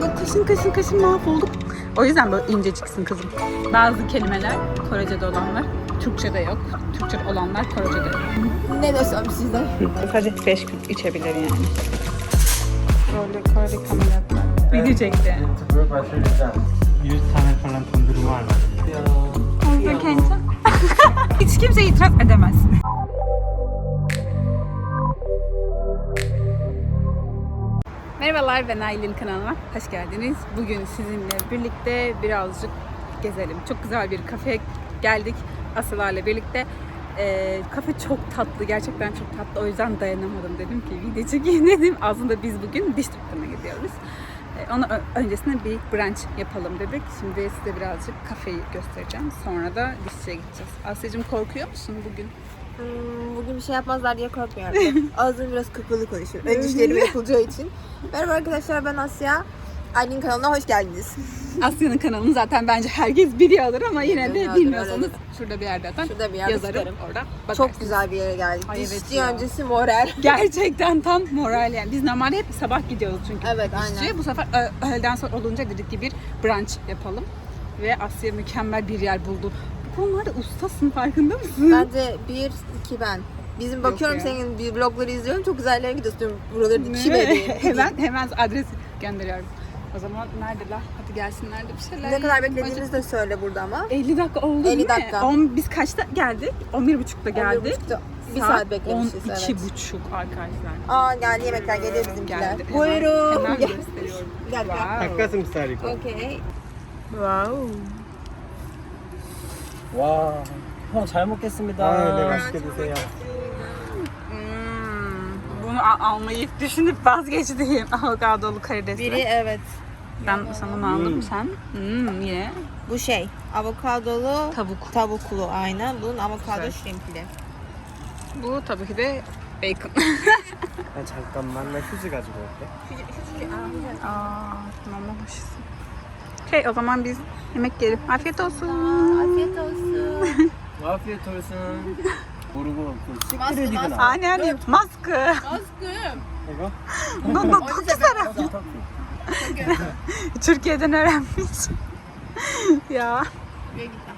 Bak kaşın kaşın kaşın mahvolduk. O yüzden böyle inceciksin kızım. Bazı kelimeler Korece'de olanlar Türkçe'de yok. Türkçe'de olanlar Korece'de yok. Ne desem size? Sadece fresh fruit içebilir yani. Böyle Kore kamelotlar. Video çekti. 100 tane falan tandır var. Hiç kimse itiraz edemez. Merhabalar ben Aylin kanalıma hoş geldiniz. Bugün sizinle birlikte birazcık gezelim. Çok güzel bir kafeye geldik Aslılarla birlikte. Ee, kafe çok tatlı, gerçekten çok tatlı. O yüzden dayanamadım. Dedim ki video çekeyim dedim. Aslında biz bugün diş doktoruna gidiyoruz. Ee, Ona öncesinde bir brunch yapalım dedik. Şimdi size birazcık kafeyi göstereceğim. Sonra da dişçiye gideceğiz. Asya'cığım korkuyor musun bugün? Hmm, bugün bir şey yapmazlar diye korkmuyorum. Ağzım biraz kıkılı konuşuyor. Ön dişlerim yapılacağı için. Merhaba arkadaşlar ben Asya. Aylin kanalına hoş geldiniz. Asya'nın kanalını zaten bence herkes biliyordur ama yine de Biliyordur, bilmiyorsanız şurada bir yerde zaten Şurada bir yerde yazarım çıkarım. orada. Çok bakarsınız. güzel bir yere geldik. Ay evet Dişçi ya. öncesi moral. Gerçekten tam moral yani. Biz normalde hep sabah gidiyoruz çünkü. Evet, dişçiye. aynen. Bu sefer ö- öğleden sonra olunca dedik ki bir brunch yapalım. Ve Asya mükemmel bir yer buldu. Konularda ustasın farkında mısın? Bence bir, iki ben. Bizim bakıyorum ya. senin bir vlogları izliyorum. Çok güzel yerlere gidiyorsun. Buraları ediyor? hemen hemen adres gönderiyorum. O zaman neredeler? Hadi gelsinler de bir şeyler Ne kadar yiyelim. beklediğinizi de söyle burada ama. 50 dakika oldu 50 değil mi? dakika. On- biz kaçta geldik? 11.30'da geldik. 11.30'da Bir saat beklemişiz. 12 Evet. buçuk arkadaşlar. Aa geldi yemekler geliyor bizimkiler. Geldi. Hemen- Buyurun. Hemen Gel. gösteriyorum. Gel. Wow. Takasım sariko. Okey. Wow. 와, 형 잘 먹겠습니다. 아, 네, 맛있게 드세요. Hmm, bunu al- almayı düşünüp vazgeçtiğim avokadolu karides. Biri evet. Ben sana mı aldım Hmm. sen? Hmm, yine Bu şey avokadolu tavuk. tavuklu aynen. Bunun avokado Güzel. shrimpli. Bu tabii ki de bacon. 아, 잠깐만, 나 휴지 가지고 올게. Aa, tamam başlasın. Şey o zaman biz yemek yiyelim. Afiyet olsun. Afiyet olsun. Afiyet olsun. Vurgu Maskı, maskı. Aynen maskı. Maskım. No, no, çok güzel. Türkiye'den öğrenmiş. ya. Buraya git.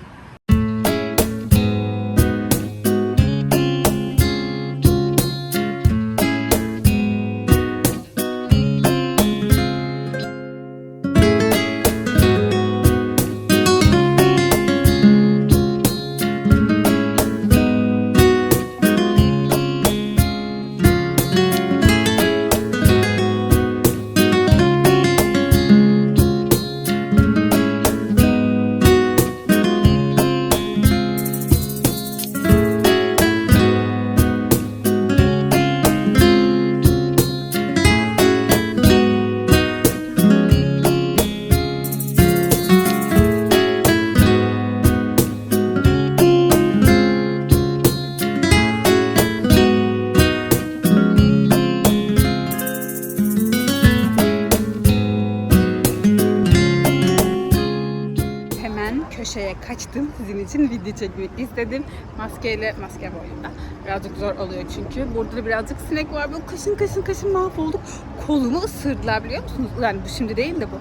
İçin video çekmek istedim. Maskeyle, maske boyunda. Birazcık zor oluyor çünkü. Burada da birazcık sinek var. Böyle kaşın kaşın kaşın mahvolduk. Kolumu ısırdılar biliyor musunuz? Yani bu şimdi değil de bu.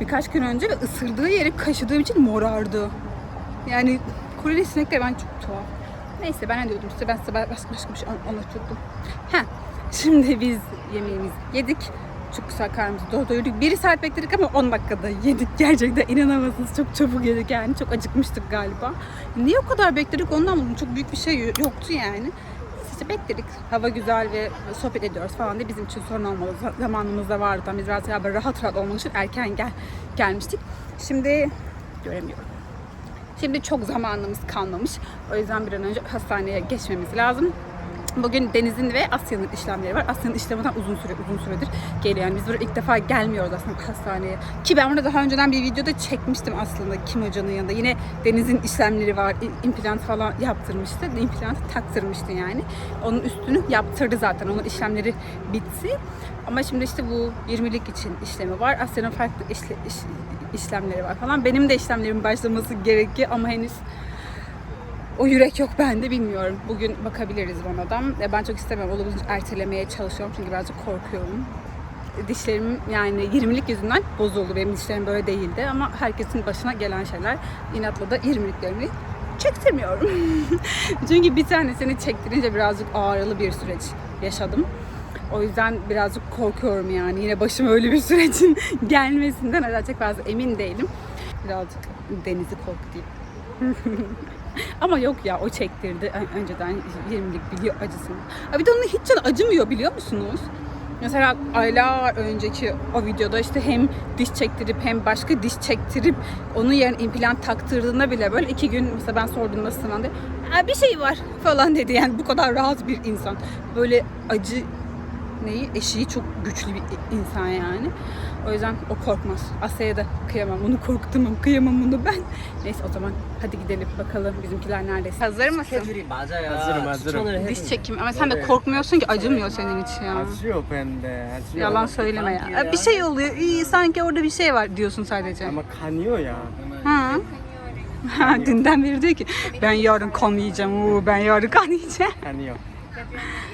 Birkaç gün önce ve ısırdığı yeri kaşıdığım için morardı. Yani Koreli sinekler ben çok tuhaf. Neyse ben ne diyordum size ben size başka, başka bir şey an- anlatıyordum. Heh, şimdi biz yemeğimizi yedik. Güzel karnımızı doy- doyurduk. Bir saat bekledik ama 10 dakikada yedik. Gerçekten inanamazsınız. Çok çabuk yedik yani. Çok acıkmıştık galiba. Niye o kadar bekledik ondan anlamadım. Çok büyük bir şey yo- yoktu yani. İşte bekledik. Hava güzel ve sohbet ediyoruz falan diye bizim için sorun olmadı. Zamanımız da vardı. Biz biraz böyle rahat rahat olmak için erken gel gelmiştik. Şimdi göremiyorum. Şimdi çok zamanımız kalmamış. O yüzden bir an önce hastaneye geçmemiz lazım. Bugün Deniz'in ve Asya'nın işlemleri var. Asya'nın işleminden uzun süre uzun süredir geliyor. Yani biz burada ilk defa gelmiyoruz aslında hastaneye. Ki ben burada daha önceden bir videoda çekmiştim aslında Kim Hoca'nın yanında. Yine Deniz'in işlemleri var. İmplant falan yaptırmıştı. İmplantı taktırmıştı yani. Onun üstünü yaptırdı zaten. Onun işlemleri bitti. Ama şimdi işte bu 20'lik için işlemi var. Asya'nın farklı işle- iş- işlemleri var falan. Benim de işlemlerim başlaması gerekiyor ama henüz o yürek yok bende bilmiyorum. Bugün bakabiliriz ona da. E, Ben çok istemiyorum. Olabildiğince ertelemeye çalışıyorum çünkü birazcık korkuyorum. Dişlerim yani 20'lik yüzünden bozuldu. Benim dişlerim böyle değildi ama herkesin başına gelen şeyler. İnatla da 20'liklerimi çektirmiyorum. çünkü bir tanesini çektirince birazcık ağrılı bir süreç yaşadım. O yüzden birazcık korkuyorum yani. Yine başıma öyle bir sürecin gelmesinden hala çok fazla emin değilim. Birazcık denizi korkutayım. Ama yok ya o çektirdi önceden 20'lik biliyor acısını. Ha bir de onun hiç canı acımıyor biliyor musunuz? Mesela aylar önceki o videoda işte hem diş çektirip hem başka diş çektirip onun yerine implant taktırdığında bile böyle iki gün mesela ben sorduğumda "Aa, bir şey var falan dedi yani bu kadar rahat bir insan. Böyle acı neyi? Eşiği çok güçlü bir insan yani. O yüzden o korkmaz. Asya'ya da kıyamam. Onu korkutamam. Kıyamam onu ben. Neyse o zaman hadi gidelim bakalım bizimkiler neredeyse. Hazır mısın? hazırım hazırım. Diş çekim ama sen de korkmuyorsun ki acımıyor senin hiç ya. Acıyor bende. Acıyor. Yalan söyleme ya. Bir şey oluyor. İyi sanki orada bir şey var diyorsun sadece. Ama kanıyor ya. Hı. Ha, dünden beri diyor ki ben yarın kan yiyeceğim. Oo, ben yarın kan yiyeceğim. Kanıyor.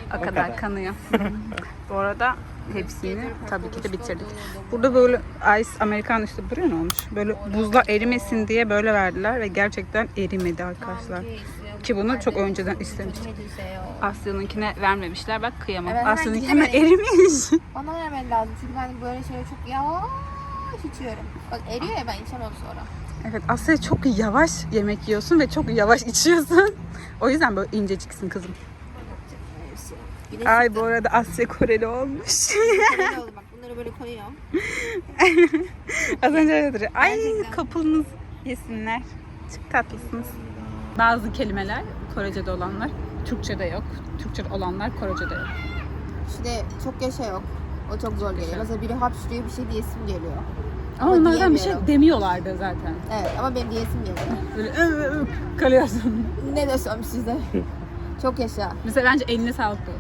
o kadar. kadar. kanıyor. Bu arada hepsini tabii ki de bitirdik. Burada böyle ice Amerikan işte buraya ne olmuş? Böyle buzlar erimesin diye böyle verdiler ve gerçekten erimedi arkadaşlar. Ki bunu çok önceden istemiştim. Asya'nınkine vermemişler. Bak kıyamam. Evet, Asya'nınki hemen erimiş. Bana vermen lazım çünkü ben böyle şeyleri çok yavaş içiyorum. Bak eriyor ya ben içemem sonra. Evet Asya çok yavaş yemek yiyorsun ve çok yavaş içiyorsun. O yüzden böyle inceciksin kızım. Bir de Ay bu arada Asya Koreli olmuş. Böyle oldu bak bunları böyle koyuyorum. Az önce öyle duruyor. Ay Gerçekten. kapılınız yesinler. Çok tatlısınız. Bazı kelimeler Korece'de olanlar Türkçe'de yok. Türkçe'de olanlar Korece'de yok. İşte çok yaşa yok. O çok zor geliyor. Mesela biri hapşırıyor bir şey diyesim geliyor. Ama Ama onlardan bir şey demiyorlardı zaten. Evet ama benim diyesim geliyor. Böyle kalıyorsun. ne desem size. çok yaşa. Mesela bence eline sağlık diyor.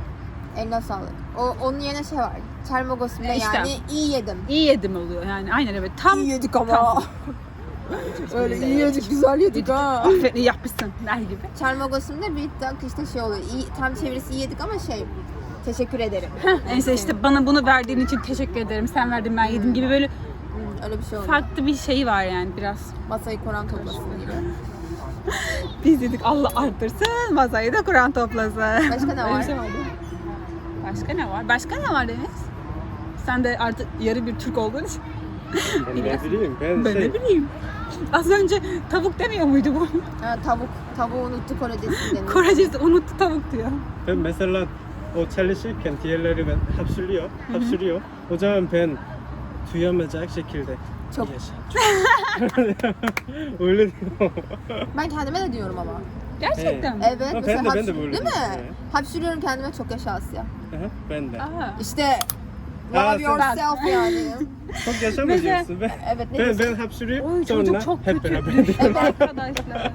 Eline sağlık. O, onun yerine şey var. Çermogos'unda E işte. yani iyi yedim. İyi yedim oluyor yani. Aynen evet. Tam iyi yedik ama. Öyle iyi yedik, güzel yedik ha. aferin iyi yapmışsın der gibi. Çermogos'unda bir tak işte şey oluyor. İyi, tam çevirisi iyi yedik ama şey teşekkür ederim. Neyse işte bana bunu verdiğin için teşekkür ederim. Sen verdin ben yedim gibi böyle Hmm, öyle bir şey oluyor. farklı bir şey var yani biraz. Masayı Kur'an toplasın gibi. Biz dedik Allah arttırsın, masayı da Kur'an toplasın. Başka ne Öyle bir var? şey vardı. Başka ne var? Başka ne var Deniz? Sen de artık yarı bir Türk olduğun için. Ben ne bileyim ben, Ben şey, ne bileyim. Az önce tavuk demiyor muydu bu? Ha, tavuk. Tavuğu unuttu Kore'desinden. Korecesi unuttu tavuk diyor. ben mesela o çalışırken diğerleri ben hapşırıyor, hapşırıyor. O zaman ben duyamayacak şekilde Çok. yaşa. Öyle diyor. Ben kendime de diyorum ama. Gerçekten. mi? Evet. Ha, mesela ben de- ben de hapşır- böyle Değil mi? diyorum. Hapşırıyorum kendime çok yaşa Asya. Aha, ben de. Aa. İşte Ha, love sen- yourself yani. Çok yaşa mı Mesela- diyorsun? Ben, Evet ne ben, diyorsun? ben hapşırıyorum Oy sonra çocuk çok hep kötü beraber düştü arkadaşlar.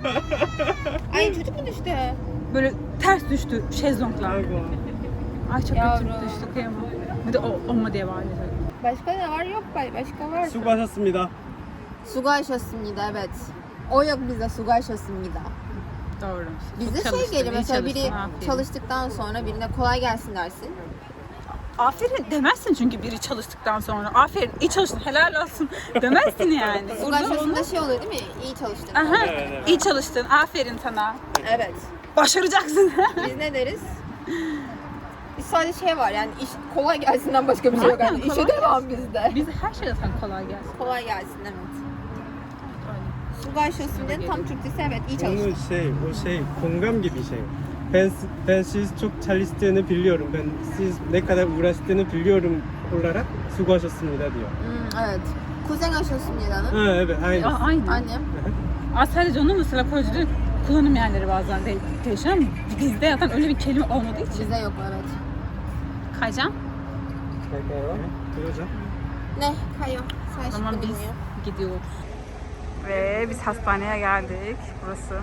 Ay çocuk mu düştü? Böyle ters düştü şezlonglar. Aygo. Ay çok Yavrum. kötü düştü kıyamam. Bir de o olma diye bağırıyor. Başka ne var? Yok bay. Başka var. 수고하셨습니다. Sugaşasımgida evet. O yok bizde sugaşasımgida. Doğru. Bizde Çok şey çalıştın, gelir mesela çalıştın, biri aferin. çalıştıktan sonra birine kolay gelsin dersin. Aferin demezsin çünkü biri çalıştıktan sonra. Aferin iyi çalıştın helal olsun demezsin yani. Burada onu... Sugaşasında şey oluyor değil mi? İyi çalıştın. Aha, Evet, evet. iyi çalıştın aferin sana. Evet. Başaracaksın. Biz ne deriz? Biz sadece şey var yani iş kolay gelsinden başka bir şey yok. Yani işe Kolay devam bizde. Biz her şeyde sana kolay gelsin. Kolay gelsin evet. Sugaşasımgida tam Türkçesi evet iyi çalıştın. 오늘 şey, o şey, kongram gibi şey. Ben, ben siz çok çalıştığını biliyorum. Ben siz ne kadar uğraştığını biliyorum olarak 수고하셨습니다 diyor. Hmm, evet. Kuzen aşasımgida'nın. Ha evet, aynı. Aa, aynen. Annem. Aa, sadece onu mesela Kore'de kullanım yerleri bazen de değişiyor ama bizde zaten öyle bir kelime olmadığı için. Bizde yok evet. Kaycan. 그러자. Ne? Kayo. Sen O zaman şimdi biz bilmiyorum. gidiyoruz. Ve biz hastaneye geldik. Burası.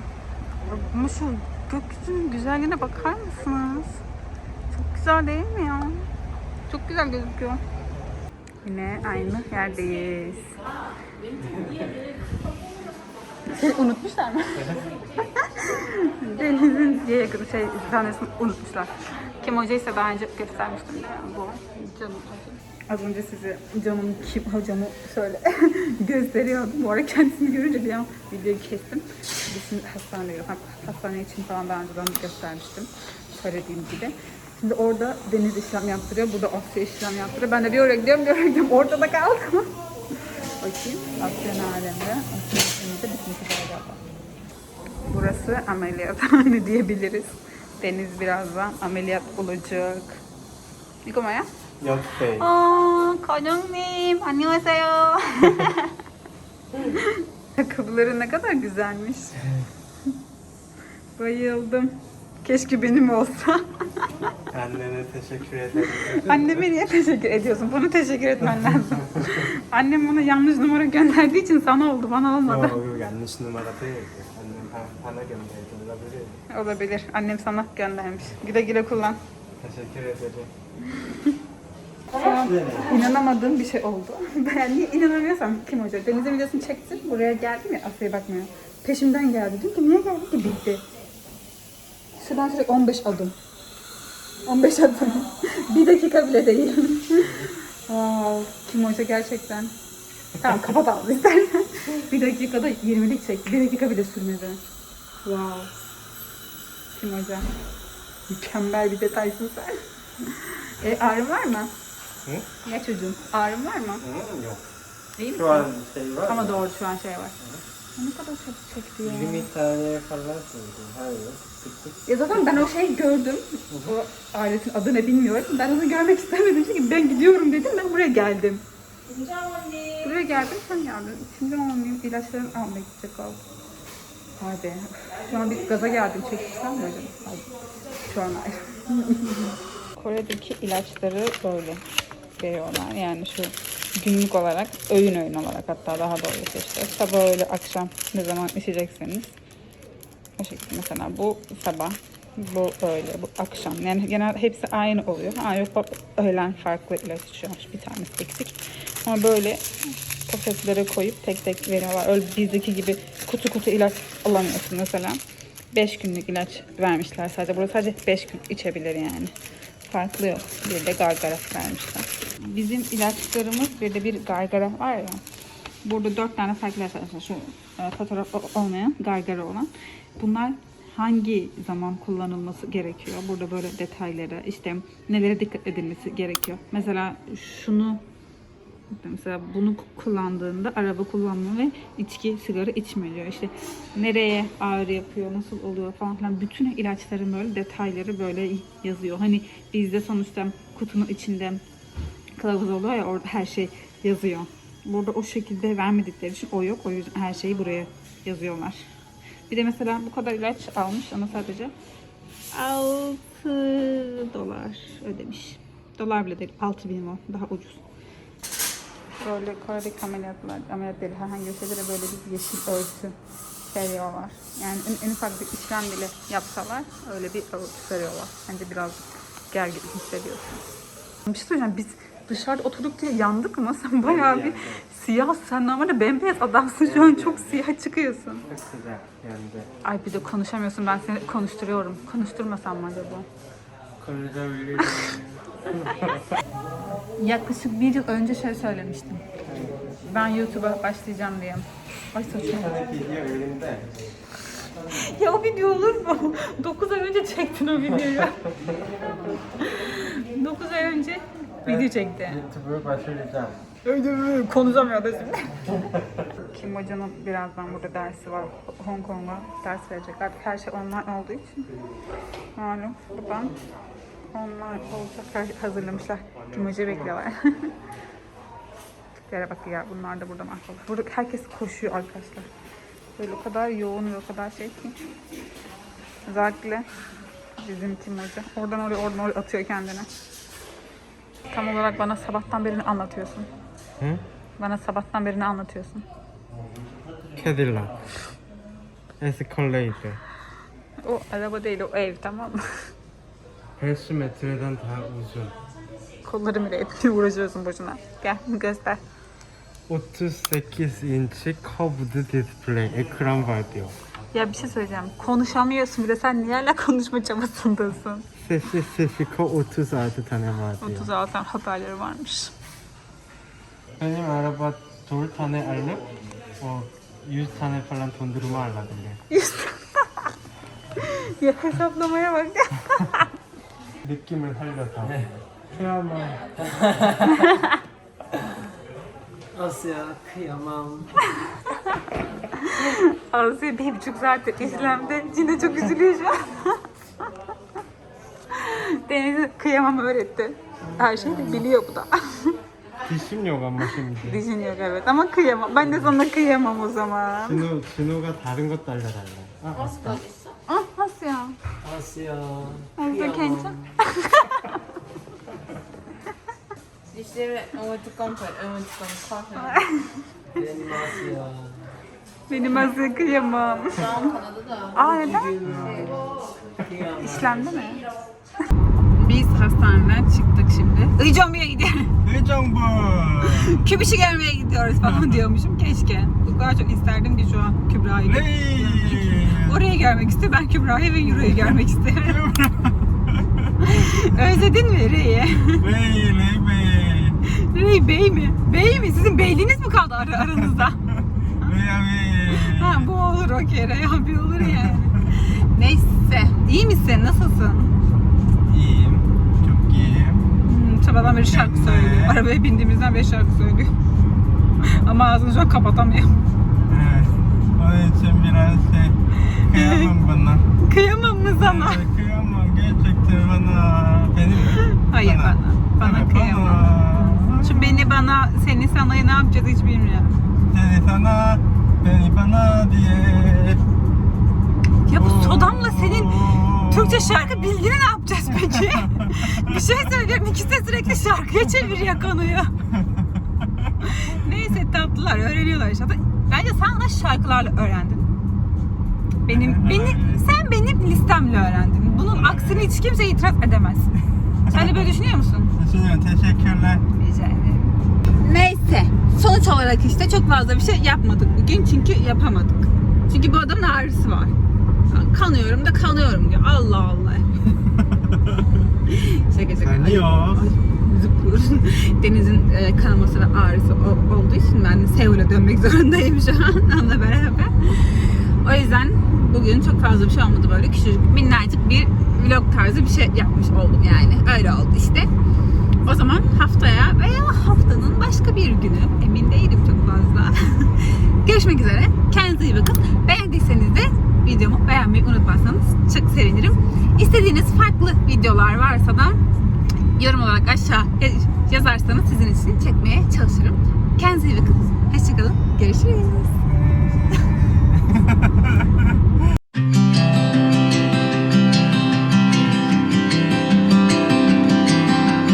Ama şu gökyüzünün güzelliğine bakar mısınız? Çok güzel değil mi ya? Çok güzel gözüküyor. Yine aynı yerdeyiz. Unutmuşlar mı? Deniz'in diye yakın şey tanesini unutmuşlar. Kim Hoca ise daha önce göstermiştim yani bu canım. Az önce size canım kim hocamı şöyle gösteriyordum. Bu arada kendisini görünce bir an videoyu kestim. Bizim hastaneye, hastane için falan daha önceden göstermiştim. Söylediğim gibi. Şimdi orada deniz işlem yaptırıyor. Burada Asya işlem yaptırıyor. Ben de bir oraya gidiyorum, bir oraya gidiyorum. Ortada kaldım. Bakayım. Asya alemde. Asya işleminde bitmek üzere galiba. Burası ameliyathane diyebiliriz. Deniz birazdan ameliyat olacak. Nikoma'ya? 옆에 어, 건영님 안녕하세요. Ayakkabıları ne kadar güzelmiş. Bayıldım. Keşke benim olsa. annene teşekkür ederim. Anneme niye teşekkür ediyorsun? Bana teşekkür etmen lazım. Annem bana yanlış numara gönderdiği için sana oldu, bana olmadı. 어, 여기 yanlış numara değil. Annem ha- bana gönderdi olabilir. Olabilir. Annem sana göndermiş. Güle güle kullan. Teşekkür ederim. Sonra inanamadığım bir şey oldu. Ben niye inanamıyorsam kim hoca? Deniz'in videosunu çektim. Buraya geldim ya Asya'ya bakmıyor. Peşimden geldi. Dedim ki niye geldin ki bitti. Şuradan sürekli 15 adım. 15 adım. bir dakika bile değil. wow. Kim hoca gerçekten. Tamam kapatalım istersen. bir dakikada 20'lik çekti. Bir dakika bile sürmedi. Wow. Kim hoca? Mükemmel bir detaysın sen. e, ağrın var mı? Hı? Ya çocuğum ağrın var mı? 응, yok. İyi misin? Şu an şey var. Ama doğru şu an şey var. Ne kadar çok çekti ya. 20 tane falan sürdüm. Hayır. Ya zaten ben o şeyi gördüm. O aletin adı ne bilmiyorum. Ben onu görmek istemedim. Çünkü ben gidiyorum dedim. Ben buraya geldim. Buraya geldim sen geldin. Şimdi olmayayım. ilaçlarını almaya gidecek oldum. Hadi. Şu an bir gaza geldim. Çekilsem mi? Hadi. Şu an hayır. Kore'deki ilaçları böyle veriyorlar. Yani şu günlük olarak, öğün öğün olarak hatta daha doğrusu işte. Sabah öyle akşam ne zaman içecekseniz o şekilde mesela bu sabah, bu öyle, bu akşam. Yani genel hepsi aynı oluyor. Ha yok bak öğlen farklı ilaç içiyormuş. Bir tanesi eksik. Ama böyle poşetlere koyup tek tek veriyorlar. Öyle bizdeki gibi kutu kutu ilaç alamıyorsun mesela. 5 günlük ilaç vermişler sadece. Burada sadece 5 gün içebilir yani. Farklı yok. Bir de gargara vermişler. Bizim ilaçlarımız bir de bir gargara var ya. Burada dört tane farklı ilaç. Şu e, fotoğraf olmayan, gargara olan. Bunlar hangi zaman kullanılması gerekiyor? Burada böyle detaylara, işte nelere dikkat edilmesi gerekiyor. Mesela şunu Mesela bunu kullandığında araba kullanmıyor ve içki, sigara içmiyor. İşte nereye ağrı yapıyor, nasıl oluyor falan filan. Bütün ilaçların böyle detayları böyle yazıyor. Hani bizde sonuçta kutunun içinde kılavuz oluyor ya orada her şey yazıyor. Burada o şekilde vermedikleri için o yok. O yüzden her şeyi buraya yazıyorlar. Bir de mesela bu kadar ilaç almış ama sadece 6 dolar ödemiş. Dolar bile değil 6 bin won. Daha ucuz. Böyle Kore'deki ameliyatlar, ameliyat değil herhangi bir şeylere böyle bir yeşil örtü seriyorlar. Yani en, en ufak bir işlem bile yapsalar öyle bir örtü seriyorlar. Bence biraz gergin hissediyorsun. Bir şey söyleyeceğim biz dışarıda oturduk diye yandık mı? Sen bayağı bir siyah, sen normalde bembeyaz adamsın şu an çok siyah çıkıyorsun. Çok sıcak yandı. Ay bir de konuşamıyorsun ben seni konuşturuyorum. Konuşturmasam mı acaba? Konuşabilirim. Yaklaşık bir yıl önce şey söylemiştim. Ben YouTube'a başlayacağım diye. Ay saçma. Tane video elimde. Ya o video olur mu? 9 ay önce çektin o videoyu. 9 ay önce video çekti. YouTube'a başlayacağım. Öyle konuşamıyor da şimdi. Kim Hoca'nın birazdan burada dersi var. Hong Kong'a ders verecek. Artık her şey online olduğu için. Malum buradan online olacak. Her şey hazırlamışlar. Kim Hoca bekliyorlar. Tiplere bak ya bunlar da burada mahvoldu. Burada herkes koşuyor arkadaşlar. Böyle o kadar yoğun ve o kadar şey ki. Özellikle bizim Kim Hoca. Oradan oraya oradan oraya atıyor kendini. Tam olarak bana sabahtan beri ne anlatıyorsun? Hı? Bana sabahtan beri ne anlatıyorsun? Cadillac. Escalator. O araba değil o ev tamam mı? Hepsi şey metreden daha uzun. Kollarım ile etkiye uğraşıyorsun boşuna. Gel göster. 38 inçlik kablo display ekran var diyor. Ya bir şey söyleyeceğim. Konuşamıyorsun bile. Sen niye hala konuşma çabasındasın? Sesi sesika 36 tane var diyor. 36 tane haberleri varmış. Benim araba 4 tane alıp o 100 tane falan dondurma alabilir. Ya hesaplamaya bak. 느낌을 살려서. 그야만 Asya kıyamam. Asya bir buçuk saattir izlemde. Cine çok üzülüyor şu an. Deniz'e kıyamam öğretti. Her şeyi de biliyor bu da. dişim yok ama şimdi. Dişin yok evet ama kıyamam. Ben de sana kıyamam o zaman. 진호, 진호가 다른 것도 알려달래. 아, 맞다. Ah Asya. Asya Asya 괜찮? Dişlerimi emotikon koy, emotikon koy. benim Asya. Benim Azı'ya kıyamam. Aa neden? İşlemde mi? Biz hastaneden çıktık şimdi. Icombi'ye gidelim. Heyecan bu. Kübiş'i görmeye gidiyoruz falan diyormuşum. Keşke. Bu kadar çok isterdim ki şu an Kübra'yı. görmek Ney? istiyorum. Görmek istiyorum. Ben Kübra'yı ve Euro'yu görmek isterim. Özledin mi Rey'i? Ney? Ney bey? Rey bey mi? Bey mi? Sizin beyliğiniz mi kaldı ar- aranızda? Ney abi? Ha bu olur okey. Rey abi olur yani. Neyse. İyi misin? Nasılsın? İyiyim. Çok iyiyim. Hmm, sabahdan beri şarkı söylüyor. Arabaya bindiğimizden beri şarkı söylüyor. Ama ağzını an kapatamıyor. Evet. Onun için biraz şey kıyamam bana. Kıyamam mı sana? Evet, kıyamam gerçekten bana. Benim Hayır bana. Bana Evet, kıyamam. bana. Şu beni bana, seni sana ne yapacağız hiç bilmiyorum. Seni sana, beni bana diye. Ya bu Sodam'la senin Türkçe şarkı bildiğini ne yapacağız peki? bir şey söylüyorum ikisi de sürekli şarkıya çeviriyor konuyu. Neyse tatlılar öğreniyorlar işte. Bence sen de şarkılarla öğrendin. Benim, beni, sen benim listemle öğrendin. Bunun aksine hiç kimse itiraz edemez. Sen de böyle düşünüyor musun? Düşünüyorum, teşekkürler. Rica ederim. Neyse. Sonuç olarak işte çok fazla bir şey yapmadık bugün çünkü yapamadık. Çünkü bu adamın ağrısı var. Kanıyorum da kanıyorum diyor. Allah Allah. şaka şaka. Zıplıyoruz. Deniz'in e, kanaması ve ağrısı o- olduğu için ben Seul'e dönmek zorundayım şu an onunla beraber. O yüzden bugün çok fazla bir şey olmadı böyle küçücük minnacık bir vlog tarzı bir şey yapmış oldum yani. Öyle oldu işte. O zaman haftaya veya haftanın başka bir günü emin değilim çok fazla. Görüşmek üzere. Kendinize iyi bakın. Beğendiyseniz de videomu beğenmeyi unutmazsanız çok sevinirim. İstediğiniz farklı videolar varsa da yorum olarak aşağı yazarsanız sizin için çekmeye çalışırım. Kendinize iyi bakın. Hoşçakalın. Görüşürüz.